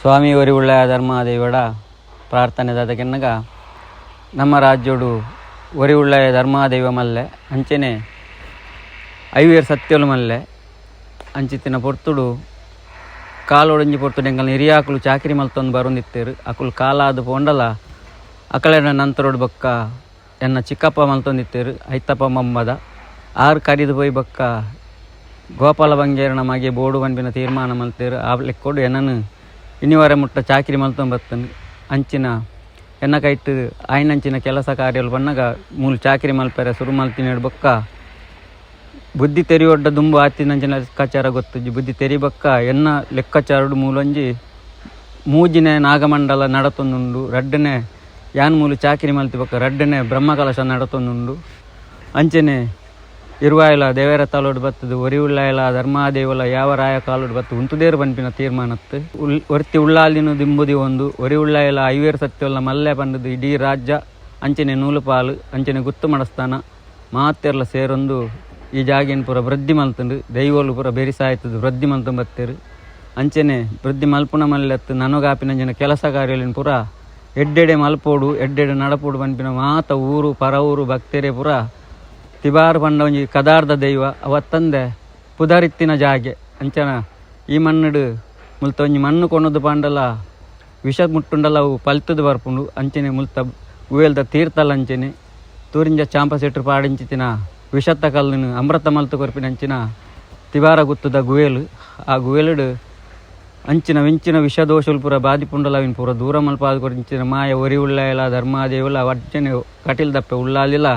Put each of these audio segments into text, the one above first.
ಸ್ವಾಮಿ ಒರಿ ಉಳ್ಳಾಯ ಪ್ರಾರ್ಥನೆ ಪ್ರಾರ್ಥನೆ ದಾದಕೆನ್ನಗ ನಮ್ಮ ರಾಜ್ಯೋಡು ಒರಿ ಉಳ್ಳಯ ಧರ್ಮಾದೇವ ಮಲ್ಲೆ, ಅಂಚೆನೆ ಐವೇರ್ ಸತ್ಯಲು ಮಲ್ಲೆ, ಅಂಚಿತ್ತಿನ ಪೊರ್ತುಡು ಕಾಲೊಡಂಜಿ ಪೊರ್ತುಡು ಎಂಕಲ್ನ ಹಿರಿಯಾಕುಲು ಚಾಕಿರಿ ಮಲ್ತೊಂದು ಬರೊಂದಿತ್ತೇರು. ಅಕುಲು ಕಾಲಾದ ಪೊಂಡಲ ಅಕಳೆನ ನಂತರೋಡು ಬೊಕ್ಕ ಎನ್ನ ಚಿಕ್ಕಪ್ಪ ಮಲ್ತೊಂದಿತ್ತೇರು ಐತಪ್ಪ ಮಮ್ಮದ ಆರು ಕರಿದು ಪೋಯಿ ಬೊಕ್ಕ ಗೋಪಾಲ ಬಂಗೇರನ ಮಗೆ ಬೋಡು ಬಂಬಿನ ತೀರ್ಮಾನ ಮಲ್ತೇರು. ಆ ಲೆಕ್ಕೋಡು ಇನ್ನಿವರೆ ಮುಟ್ಟ ಚಾಕಿರಿ ಮಲ್ತೊಂದು ಬರ್ತನು ಅಂಚಿನ ಎನ್ನ ಕೈಟ್ ಆಯ್ನಂಚಿನ ಕೆಲಸ ಕಾರ್ಯಲು ಬಣ್ಣಗ ಮೂಲು ಚಾಕಿರಿ ಮಲ್ಪೆರೆ ಸುರು ಮಲ್ತಿನ ಬೊಕ್ಕ. ಬುದ್ಧಿ ತೆರಿಯೊಡ್ಡ ದುಂಬು ಆತಿನಂಚಿನ ಲೆಕ್ಕಾಚಾರ ಗೊತ್ತುಜಿ ಬುದ್ಧಿ ತೆರಿಬಕ್ಕ ಎನ್ನ ಲೆಕ್ಕಾಚಾರಡು ಮೂಲೊಂಜಿ. ಮೂಜಿನ ನಾಗಮಂಡಲ ನಡತೊಂದುಂಡು. ರಡ್ಡನೆ ಯಾನ್ ಮೂಲು ಚಾಕಿರಿ ಮಲ್ತಿ ಬೊಕ್ಕ. ರಡ್ಡನೆ ಬ್ರಹ್ಮಕಲಶ ನಡತೊಂದುಂಡು. ಅಂಚೆನೆ ಇರುವಾಯಲ ದೇವೇರ ತಾಲೋಡು ಬತ್ತದು ಒರಿ ಉಳ್ಳಾಯಲ ಧರ್ಮಾದೇವಲ ಯಾವ ರಾಯ ಕಾಲೋಡು ಬತ್ತು, ಉಂತುದೇರು ಪನ್ಪಿನ ತೀರ್ಮಾನತ್ತು. ಉಲ್ ಒರ್ತಿ ಉಳ್ಳಾಲಿನ ದಿಂಬುದಿ ಒಂದು ಒರಿ ಐವೇರು ಸತ್ಯವಲ್ಲ ಮಲ್ಲೆ ಪಂಡದು ಇಡೀ ರಾಜ್ಯ, ಅಂಚನೆ ನೂಲುಪಾಲು, ಅಂಚನೆ ಗುತ್ತು ಮಡಸ್ತಾನ. ಮಾತೆರ್ಲ ಸೇರೊಂದು, ಈ ಜಾಗಿನ ಪೂರ ವೃದ್ಧಿ ಮಲ್ತುಂಡು, ದೈವಲು ಪೂರ ಬೆರಿಸಾಯ್ತದು, ವೃದ್ಧಿ ಮಲ್ತು ಬತ್ತೇರು. ಅಂಚನೆ ವೃದ್ಧಿ ಮಲ್ಪುನ ಮಲ್ಲೆತ್ತು ನನಗಾಪಿನಂಚಿನ ಕೆಲಸ ಕಾರ್ಯಲಿನ ಪೂರ ಎಡ್ಡೆಡೆ ಮಲ್ಪೋಡು, ಎಡ್ಡೆಡೆ ನಡಪೋಡು ಪನ್ಪಿನ ಮಾತ ಊರು, ಪರ ಊರು, ಭಕ್ತರೇ ಪೂರ ತಿಬಾರು ಪಂಡ ಒಂಜಿ ಕದಾರ್ಧ ದೈವ ಅವತ್ತಂದೆ ಪುದರಿತ್ತಿನ ಜಾಗೆ. ಅಂಚನ, ಈ ಮಣ್ಣುಡು ಮುಲ್ತ ಒಂಜಿ ಮಣ್ಣು ಕೊಣದು ಪಾಂಡಲ, ವಿಷ ಮುಟ್ಟುಂಡಲ ಅವು ಪಲ್ತದು ಬರ್ಪುಂಡು. ಅಂಚನೆ ಮುಲ್ತ ಉವೇಲ್ದ ತೀರ್ಥಲ ಅಂಚನೆ, ತೂರಿಂಜ ಚಾಂಪ ಸೆಟ್ರು ಪಾಡಿಂಚಿತಿನ ವಿಷತ್ತ ಕಲ್ಲಿನ ಅಮೃತ ಮಲ್ತು ಕೊರ್ಪಿನ ಅಂಚಿನ ತಿವಾರ ಗುತ್ತದ ಗುವೇಲು ಆ ಗುವೇಲುಡು ಅಂಚಿನ ವಿಂಚಿನ ವಿಷದೋಷಲು ಪೂರ ಬಾದಿಪುಂಡಲವಿನ ಪುರ ದೂರ ಮಲ್ಪಾದ ಕೊರಿಂಚಿನ ಮಾಯ ಒರಿ ಉಳ್ಳ ಇಲ್ಲ ಧರ್ಮಾದೇವಿಲ್ಲ ವಡ್ಚನೆ ಕಟಿಲ್ ದಪ್ಪೆ ಉಳ್ಳಾಲಿಲ್ಲ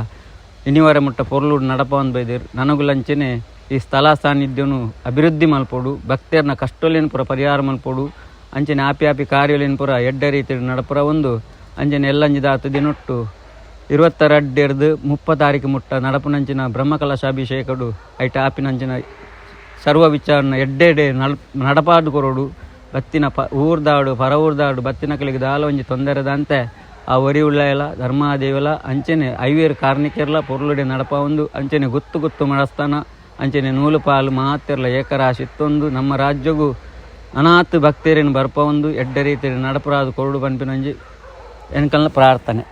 ಇನ್ನಿವರೆ ಮುಟ್ಟ ಪೊರ್ಲು ನಡಪವನ್ ಬೈದಿರು. ನನಗುಲಂಚನೆ ಈ ಸ್ಥಳ ಸಾನ್ನಿಧ್ಯನು ಅಭಿವೃದ್ಧಿ ಮಲ್ಪೋಡು ಭಕ್ತರನ್ನ ಕಷ್ಟಲೇನು ಪುರ ಪರಿಹಾರ ಮಲ್ಪೋಡು ಅಂಚನೆ ಆಪಿ ಆಪಿ ಕಾರ್ಯಲೇನು ಪುರ ಎಡ್ಡ ರೀತಿ ನಡಪುರ ಒಂದು ಅಂಚನೆ ಎಲ್ಲಂಜಿದ ಹತ್ತು ದಿನೊಟ್ಟು ಇರುವತ್ತರಡ್ಡೆರ್ದು ಮುಪ್ಪ ತಾರೀಕು ಮುಟ್ಟ ನಡಪುನಂಚಿನ ಬ್ರಹ್ಮಕಲಶಾಭಿಷೇಕಡು, ಐಟ ಆಪಿನಂಚಿನ ಸರ್ವ ವಿಚಾರನ ಎಡ್ಡೆಡೆ ನಲ್ ನಡಪಾಡು ಕೊರೋಡು, ಬತ್ತಿನ ಪ ಊರ್ದಾಡು ಪರ ಊರ್ದಾಡು ಬತ್ತಿನ ಕಲಿಗೆ ದಾಲ ಒಂಜಿ ತೊಂದರೆದಂತೆ ಆ ಒರಿ ಉಳ್ಳಾಯಲ ಧರ್ಮಾದೇವಲ ಅಂಚನೆ ಐವೇರು ಕಾರ್ಣಿಕೆರ್ಲ, ಪೊರ್ಲುಡೆ ನಡಪ ಒಂದು, ಅಂಚನೆ ಗೊತ್ತು ಗೊತ್ತು ಮಡಸ್ತಾನ ಅಂಚನೆ ನೂಲು ಪಾಲು ಮಾತೆರ್ಲ ಏಕರಾಶಿ ಇತ್ತೊಂದು, ನಮ್ಮ ರಾಜ್ಯಗೂ ಅನಾಥ ಭಕ್ತರೇನು ಬರ್ಪ ಒಂದು, ಎಡ್ಡ ರೀತಿಯಲ್ಲಿ ನಡಪರಾದ ಕೊರಡು ಬಂಪಿನಂಜಿ, ಎನ್ಕಲ್ನ ಪ್ರಾರ್ಥನೆ.